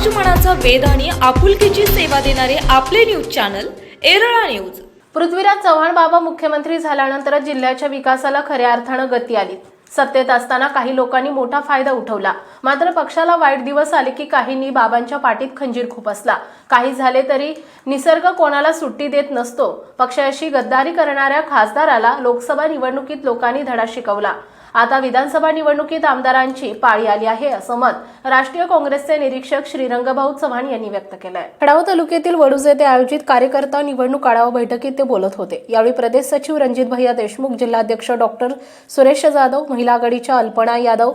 समाज मनाचा वेध आणि आपुलकीची सेवा देणारे आपले न्यूज चॅनल एरळा न्यूज. पृथ्वीराज चव्हाण बाबा मुख्यमंत्री झाल्यानंतर जिल्ह्याच्या विकासाला खऱ्या अर्थानं गती आली. सत्तेत असताना काही लोकांनी मोठा फायदा उठवला. मात्र पक्षाला वाईट दिवस आले की काहींनी बाबांच्या पाठीत खंजीर खुपसला. काही झाले तरी निसर्ग कोणाला सुट्टी देत नसतो. पक्षाशी गद्दारी करणाऱ्या खासदाराला लोकसभा निवडणुकीत लोकांनी धडा शिकवला. आता विधानसभा निवडणुकीत आमदारांची पाळी आली आहे असं मत राष्ट्रीय काँग्रेसचे निरीक्षक श्रीरंगभाऊ चव्हाण यांनी व्यक्त केलंय. खडाव तालुक्यातील वडूज येथे आयोजित कार्यकर्ता निवडणूक आढावा बैठकीत ते बोलत होते. यावेळी प्रदेश सचिव रणजित भैया देशमुख जिल्हाध्यक्ष डॉक्टर सुरेश जाधव महिला आघाडीच्या Alpana Yadav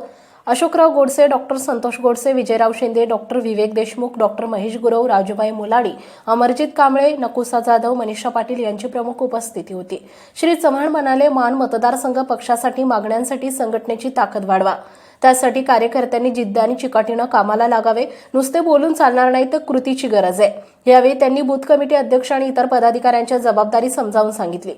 Ashokrao Godse doctor Santosh Godse Vijayrao Shinde doctor Vivek Deshmukh doctor Mahesh Gurav Rajubhai Muladi Amarjit Kamble Nakusa Jadhav Manisha Patil यांची प्रमुख उपस्थिती होती. श्री चव्हाण म्हणाले मान मतदारसंघ पक्षासाठी मागण्यांसाठी संघटनेची ताकद वाढवा. त्यासाठी कार्यकर्त्यांनी जिद्द आणि चिकाटीनं कामाला लागावे. नुसते बोलून चालणार नाही तर कृतीची गरज आहे. यावेळी त्यांनी बूथ कमिटी अध्यक्ष आणि इतर पदाधिकाऱ्यांच्या जबाबदारी समजावून सांगितली.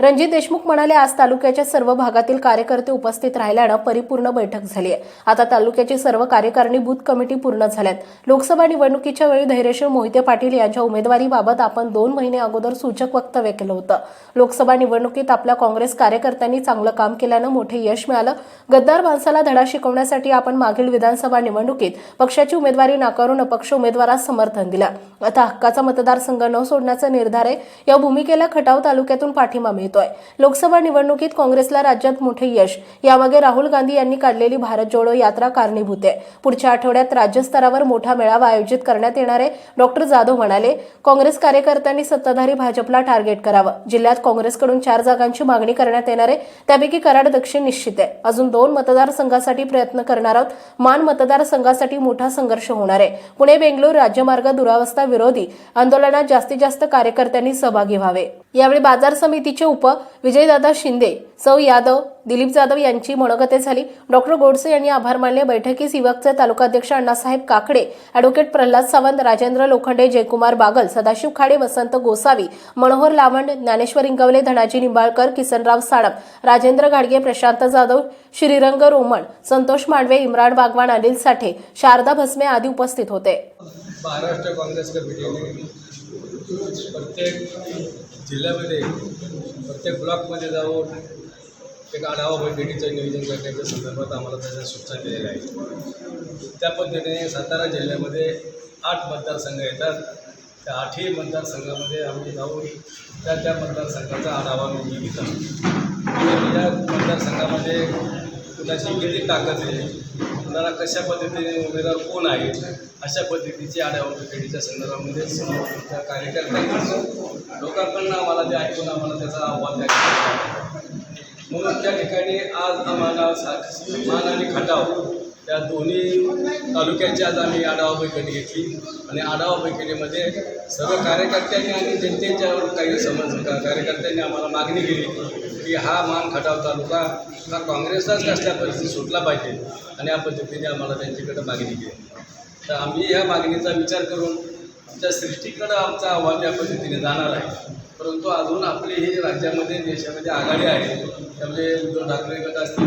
रणजित देशमुख म्हणाले आज तालुक्याच्या सर्व भागातील कार्यकर्ते उपस्थित राहिल्यानं परिपूर्ण बैठक झाली आहे. आता तालुक्याची सर्व कार्यकारिणी बूथ कमिटी पूर्ण झाल्यात. लोकसभा निवडणुकीच्या वेळी धैर्यशील मोहिते पाटील यांच्या उमेदवारीबाबत आपण दोन महिने अगोदर सूचक वक्तव्य केलं होतं. लोकसभा निवडणुकीत आपल्या काँग्रेस कार्यकर्त्यांनी चांगलं काम केल्यानं मोठे यश मिळालं. गद्दार माणसाला धडा शिकवण्यासाठी आपण मागील विधानसभा निवडणुकीत पक्षाची उमेदवारी नाकारून अपक्ष उमेदवारास समर्थन दिलं. आता हक्काचा मतदारसंघ न सोडण्याचा निर्धार आहे. या भूमिकेला खटाव तालुक्यातून पाठिंबा मिळतोय लोकसभा निवडणुकीत काँग्रेसला राज्यात मोठे यश. यामागे राहुल गांधी यांनी काढलेली भारत जोडो यात्रा कारणीभूत आहे. पुढच्या आठवड्यात राज्यस्तरावर मोठा मेळावा आयोजित करण्यात येणार आहे डॉक्टर जाधव म्हणाले काँग्रेस कार्यकर्त्यांनी सत्ताधारी भाजपला टार्गेट करावं. जिल्ह्यात काँग्रेसकडून चार जागांची मागणी करण्यात येणार आहे त्यापैकी कराड दक्षिण निश्चित आहे. अजून दोन मतदारसंघासाठी प्रयत्न करणार आहोत. मान मतदारसंघासाठी मोठा संघर्ष होणार आहे. पुणे बेंगलोर राज्यमार्ग दुरावस्था विरोधी आंदोलनात जास्तीत जास्त कार्यकर्त्यांनी सहभागी व्हावे. यावेळी बाजार समितीचे उप विजयदादा शिंदे सौ यादव दिलीप जाधव यांची मनोगते झाली. डॉक्टर गोडसे यांनी आभार मानले. बैठकीस युवकचे तालुकाध्यक्ष अण्णासाहेब काकडे अॅडव्होकेट प्रल्हाद सावंत राजेंद्र लोखंडे जयकुमार बागल सदाशिव खाडे वसंत गोसावी मनोहर लावंड ज्ञानेश्वर इंगवले धनाजी निंबाळकर किसनराव साळप राजेंद्र घाडगे प्रशांत जाधव श्रीरंग रोमण संतोष मांडवे इम्रान बागवान अनिल साठे शारदा भस्मे आदी उपस्थित होते. महाराष्ट्र काँग्रेस कमिटीने प्रत्येक जिल्ह्यामध्ये प्रत्येक ब्लॉकमध्ये जाऊन एक आढावा बैठकीचं नियोजन करण्याच्या संदर्भात आम्हाला त्याच्या सूचना दिलेल्या आहेत. त्या पद्धतीने सातारा जिल्ह्यामध्ये आठ मतदारसंघ येतात. त्या आठही मतदारसंघामध्ये आम्ही जाऊन त्या त्या मतदारसंघाचा आढावा मी घेत आहोत या मतदारसंघामध्ये कुणाची किती ताकद आहे कुणाला कशा पद्धतीने उमेदवार कोण आहे अशा पद्धतीची आढावा बैठकीच्या संदर्भामध्ये समोर त्या कार्यकर्त्यांकडून लोकांकडून आम्हाला ते ऐकून आम्हाला त्याचा आव्हान द्यायचा म्हणून त्या ठिकाणी आज आम्हाला मान आणि खटाव त्या दोन्ही तालुक्यांची आज आम्ही आढावा बैठक घेतली. आणि आढावा बैठकीमध्ये सर्व कार्यकर्त्यांनी आणि जनतेच्या काही समज कार्यकर्त्यांनी आम्हाला मागणी केली. की हा मान खटाव तालुका हा काँग्रेसचाच कसल्या परिस्थितीत सुटला पाहिजे. आणि या पद्धतीने आम्हाला त्यांच्याकडे मागणी केली. तर आम्ही ह्या मागणीचा विचार करून आमच्या सृष्टीकडं आमचा अहवाल या पद्धतीने जाणार आहे. परंतु अजून आपली ही राज्यामध्ये देशामध्ये आघाडी आहे. त्यामुळे उद्धव ठाकरे गट असतील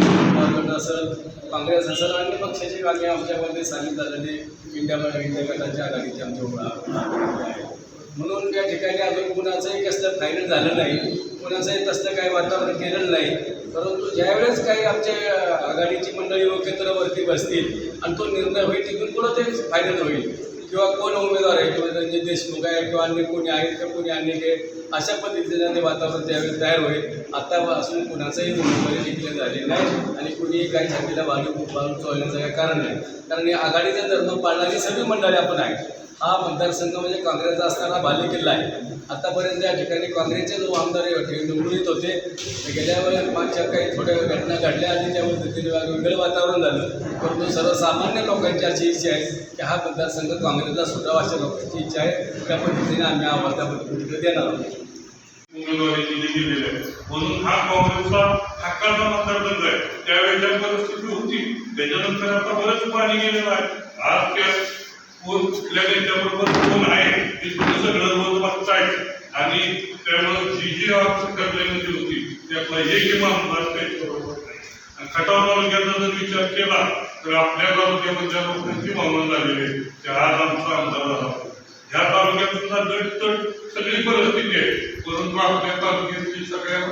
गट असेल काँग्रेस असेल अन्य पक्षाची मागणी आमच्यामध्ये सांगितलं झालेली इंडिया इंडिया गटाची आघाडीची आमच्या आहे. म्हणून त्या ठिकाणी अजून कुणाचंही कसलं फायनल झालं नाही कुणाचंही तसलं काही वातावरण केलेलं नाही. परंतु ज्यावेळेस काही आमच्या आघाडीची मंडळी एकत्रवरती बसतील आणि तो निर्णय होईल तिथून पुढं ते फायनल होईल. किंवा कोण उमेदवार आहे किंवा रणजित देशमुख आहे किंवा अन्य कोणी आहेत किंवा कोणी अन्य आहे अशा पद्धतीने ते वातावरण त्यावेळेस तयार होईल. आतापासून कुणाचंही उमेदवारी डिक्लेअर झाली नाही आणि कुणीही काही छातीला बाजू बाजू चोळण्याचं काही कारण नाही. कारण या आघाडीचा धर्म पाळणारी सगळी मंडळी आपण आहे हा मतदारसंघ म्हणजे काँग्रेसचा असताना बालेकिल्ला आहे. आतापर्यंत या ठिकाणी काँग्रेसचे जो आमदार निवडणुकीत होते. ते गेल्या वेळेस मागच्या काही थोड्या घटना घडल्या आणि त्या पद्धतीने वेगळं वातावरण झालं. परंतु सर्वसामान्य लोकांची अशी इच्छा आहे की हा मतदारसंघ काँग्रेसला सुटावा अशा लोकांची इच्छा आहे. त्या पद्धतीने आम्ही आम्हाला त्या पद्धतीने देणार आहोत. उमेदवारी दिली गेलेली आहे. म्हणून हा काँग्रेसचा हक्काचा मतदारसंघ आहे. त्यावेळी ज्या परिस्थिती होती त्याच्यानंतर आता बरंच पाणी गेलेलं आहे. आज त्या कोण कुठल्या त्यांच्याबरोबर कोण आहे. हे तुम्ही सगळं रोज बघताय आणि त्यामुळे जी जी आवश्यक होती त्यातला एक आमदार त्याच्याबरोबर नाही आणि खटाव तालुक्याचा जर विचार केला तर आपल्या तालुक्यामधल्या लोकांची भावना झालेली आहे. की आज आमचा आमदार झाला. ह्या तालुक्यात सुद्धा गटतट सगळी परिस्थिती आहे. परंतु आपल्या तालुक्यातली सगळ्या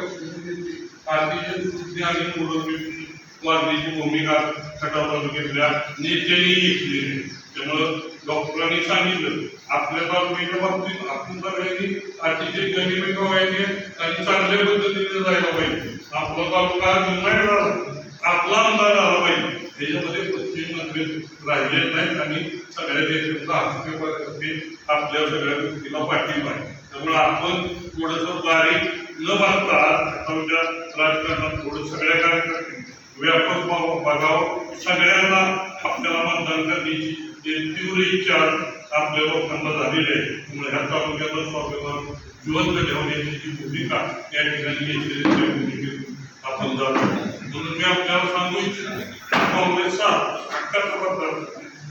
अतिशय बुद्धी आणि मुरबी वाढण्याची भूमिका खटाव तालुक्यातल्या नेत्यांनी घेतली त्यामुळं डॉक्टरांनी सांगितलं. आपल्या तालुक्याच्या बाबतीत आपण सगळ्यांनी अतिशय गनिमी व्हायचे आणि चांगल्या पद्धतीने जायला पाहिजे. आपला तालुका निर्णय झाला आपला आमदार झाला पाहिजे. त्याच्यामध्ये पश्चिम मंत्री राहिले नाहीत आणि सगळ्या देशांचा हस्तक्षेप आपल्या सगळ्या गोष्टीला पाठिंबा आहे. त्यामुळे आपण थोडंसं बारीक न बघता आताच्या राजकारणात थोडं सगळ्या कार्यकर्त्यांनी व्यापक बघावं. सगळ्यांना आपल्याला मतदान करण्याची एक तीव्र इच्छा आपल्या लोकांना झालेली आहे त्यामुळे ह्या तालुक्याला स्वाभिमान जिवंत ठेवण्याची जी भूमिका या ठिकाणी घेतलेली त्या भूमिकेतून आपण जातो. म्हणून मी आपल्याला सांगू इच्छितो काँग्रेसचा हक्काचा मतदार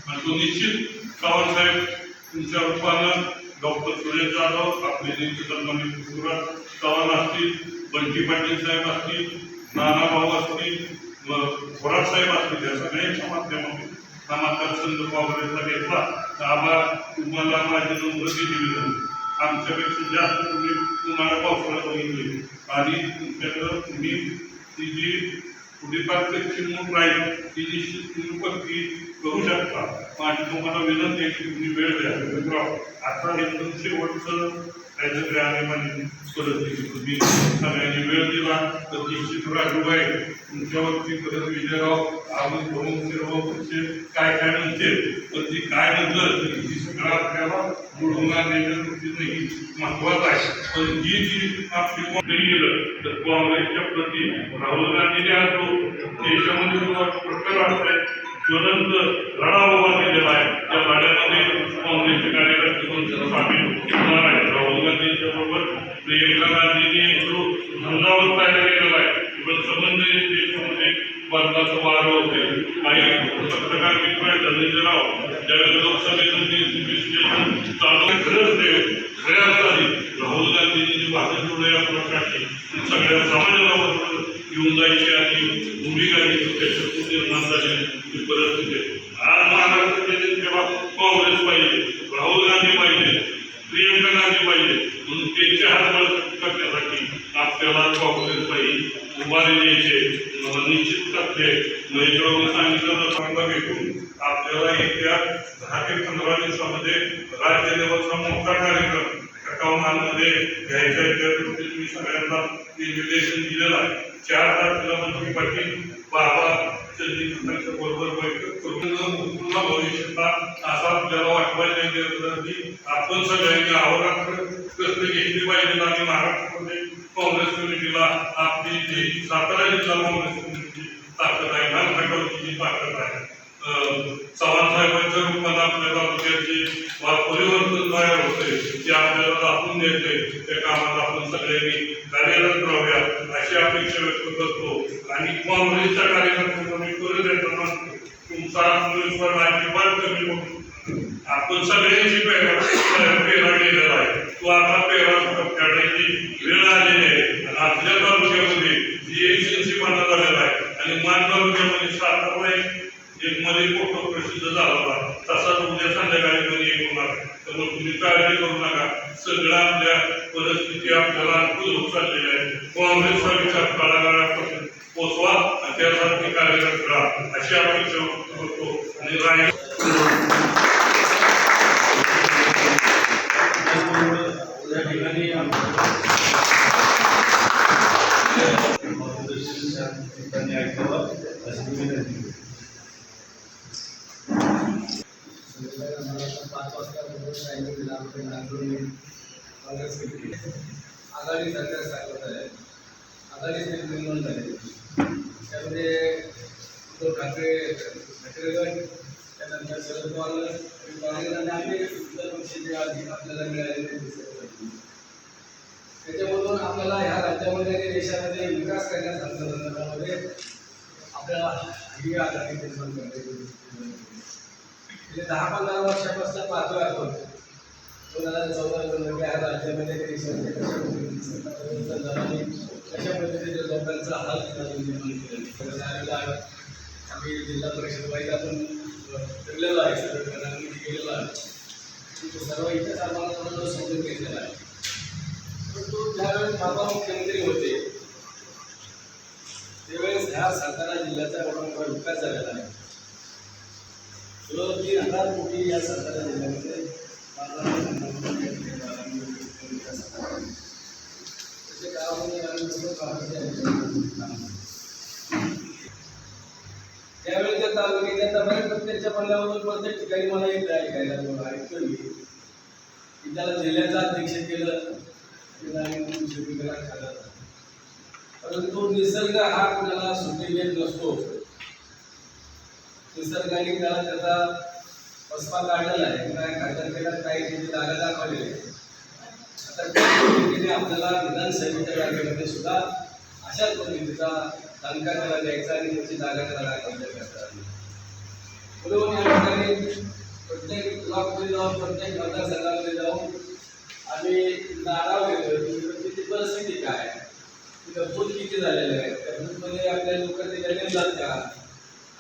आणि तो निश्चित सावंतसाहेब तुमच्या रूपानं डॉक्टर सुरेश जाधव आपले नेते पृथ्वीराज चव्हाण असतील बंटी पाटील साहेब असतील नाना भाऊ असतील व थोरात साहेब असतील या सगळ्यांच्या माध्यमातून हा मतदारसंघ काँग्रेसला घेतला तर आम्हाला तुम्हाला माझी नंबर दिली जाईल. आमच्यापेक्षा जास्त तुम्ही तुम्हाला पावसाळा बघितले. आणि तुमच्याकडं तुम्ही ती जी थोडीफार चिमूट राहील ती निश्चित तुम्ही करू शकता. माझी तुम्हाला विनंती आहे की तुम्ही वेळ द्या. आता हे शेवटचं काहीतरी आहे तुम्ही सगळ्यांनी वेळ दिला तर निश्चित राजूबाई तुमच्यावरती परत विजयराव आपण प्रमुख शिरवाचे म्हणजे काय काय म्हणते पण ती काय म्हणलं आपल्याला जुळवून आणण्याच्या ही महत्वाचं आहे. पण ही जी आपली कोणतरी गेलं तर काँग्रेसच्या प्रती राहुल गांधीने आज जो देशामध्ये जो प्रकार असलाय ज्वलंत लढा उभा केलेला आहे. त्या लढ्यामध्ये काँग्रेसचे कार्यकर्ते पण सामील होणार आहेत. राहुल गांधींच्या बरोबर प्रियंका गांधींनी जो झंझावत तयार केलेला आहे संबंध देशामध्ये बदलाचं वारं होते काही पत्रकार मित्र आहेत धनंजयराव ज्यावेळेस लोकसभेतून ते चालू खरंच ते खऱ्या अर्थाने राहुल गांधींनी जी भाषण जोडलं या प्रकारची सगळ्या समाजाला येऊन जायची आणि भूमिका घेतली त्याच्यातून निर्माण झाली परिस्थिती आज महाराष्ट्रामध्ये तेव्हा काँग्रेस पाहिजे राहुल गांधी पाहिजे प्रियंका गांधी पाहिजे म्हणून त्यांचे हात करण्यासाठी आपल्याला काँग्रेस पाहिजे उभारी द्यायचे निश्चित करते महेशरावने सांगितलं चांगला भेटून आपल्याला येत्या दहा ते पंधरा दिवसामध्ये राज्य लेवलचा मोठा कार्यक्रम खटावमानमध्ये घ्यायच्या आहे. मी सगळ्यांना निर्देशन दिलेलं आहे. चार तारखेला मंत्री पाटील बाबा चंदीच्या बरोबर बैठक करून पुन्हा भविष्यातला असा आपल्याला वाटवायला नाही देत आपण सगळ्यांनी अहोरात्र कष्ट घेतली पाहिजे आणि महाराष्ट्रामध्ये काँग्रेस कमिटीला आपली जी सातारा जिल्हा काँग्रेस कमिटी ताकद आहे ह्या खटावची ताकद आहे चव्हाण साहेबांच्या रूपानं आपल्याला तालुक्याचे वा परिवर्तन तयार होते ते आपल्याला दाखवून देते त्या कामात आपण सगळ्यांनी कार्यरत राहूया अशी अपेक्षा व्यक्त करतो आणि काँग्रेसच्या कार्यकर्त्यांना मी परत येतो म्हणतो तुमचा आत्मविश्वास अजिबात कमी होतो आपण सगळ्यांची पेरा पेरा गेलेला आहे तो आता पेरा काढायची वेळ आलेली आहे आणि आपल्या तालुक्यामध्ये जी एजन्सी मला झालेला आहे. आणि मांडवमध्ये तालुक्यामध्ये सातारा एक मध्ये फोटो प्रसिद्ध झाला होता. तसाच उद्या संध्याकाळी मध्ये एक होणार. तर मग तुम्ही काळजी करू नका. सगळं आपल्या परिस्थिती आपल्याला अनुकूल होत चाललेली आहे काँग्रेसचा विचार काळाकाळापासून पोचवा आणि त्यासाठी कार्यरत राहा. अशी अपेक्षा व्यक्त करतो. आणि राय या ठिकाणी पाच वाजता आघाडी सरकार आहे आघाडी निर्माण झाली त्यामध्ये उद्धव ठाकरे ठाकरे गट त्यानंतर शरद पवार आणि इतर पक्ष जे आपल्याला मिळालेले त्याच्यामधून आपल्याला ह्या राज्यामध्ये आणि देशामध्ये विकास करण्याच्या संदर्भामध्ये आपल्याला ही आघाडी निर्माण करते गेले दहा पंधरा वर्षापासून पाहतोय आपण दोन हजार चौदा नंतर या राज्यामध्ये देशामध्ये कशा पद्धतीने सत्ता कशा पद्धतीने लोकांचा हाल निर्माण केला. आम्ही जिल्हा परिषद वाईज आपण फिरलेलो आहे सर्व घरांमध्ये गेलेलो आहे सर्व इथेच आम्हाला समजून घेतलेला आहे परंतु ज्यावेळेस बाबा मुख्यमंत्री होते सातारा जिल्ह्याचा एवढा मोठा विकास झालेला आहे. जवळ तीन हजार कोटी या सातारा जिल्ह्यामध्ये विकास गावामध्ये त्यावेळी त्या तालुक्याच्या तब्यात प्रत्येकच्या पल्ल्यावरून प्रत्येक ठिकाणी मला एक ऐकायला किंवा ऐकतो की त्याला जिल्ह्याचं अध्यक्ष केलं. तिला आणि परंतु निसर्ग हा कुणाला सुट्टी देत नसतो. निसर्गाने त्याला त्याचा पस्पा काढलेला आहे. काय खासदार केला काही तिथे जागा दाखवलेली आहे. आता पद्धतीने आपल्याला विधानसभेच्या जागेमध्ये सुद्धा अशाच पद्धतीचा दणका त्याला द्यायचा आणि त्याची जागा त्याला दाखवायची म्हणून या ठिकाणी प्रत्येक ब्लॉकमध्ये जाऊन प्रत्येक मतदारसंघामध्ये जाऊन आम्ही तिथं आढावा घेतोय तिथली परिस्थिती काय आहे? तिथं किती झालेले आहेत त्या बूथमध्ये आपल्या लोक तिथे नेमतात का?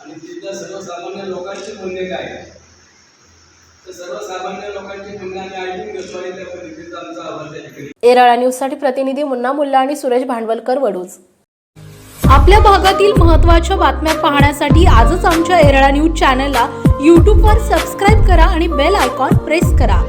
आणि तिथल्या सर्वसामान्य लोकांची म्हणणे काय? आहे तर सर्वसामान्य लोकांची म्हणणे आम्ही ऐकून घेतो आणि त्या पद्धतीचा आमचा आवाज त्या ठिकाणी. एराळा न्यूजसाठी प्रतिनिधी मुन्ना मुल्ला आणि सुरेश भांडवलकर वडूज आपल्या भागातील महत्त्वाच्या बातम्या पाहण्यासाठी आजच आमच्या एरळा न्यूज चॅनलला यूट्यूबवर सबस्क्राईब करा आणि बेल आयकॉन प्रेस करा.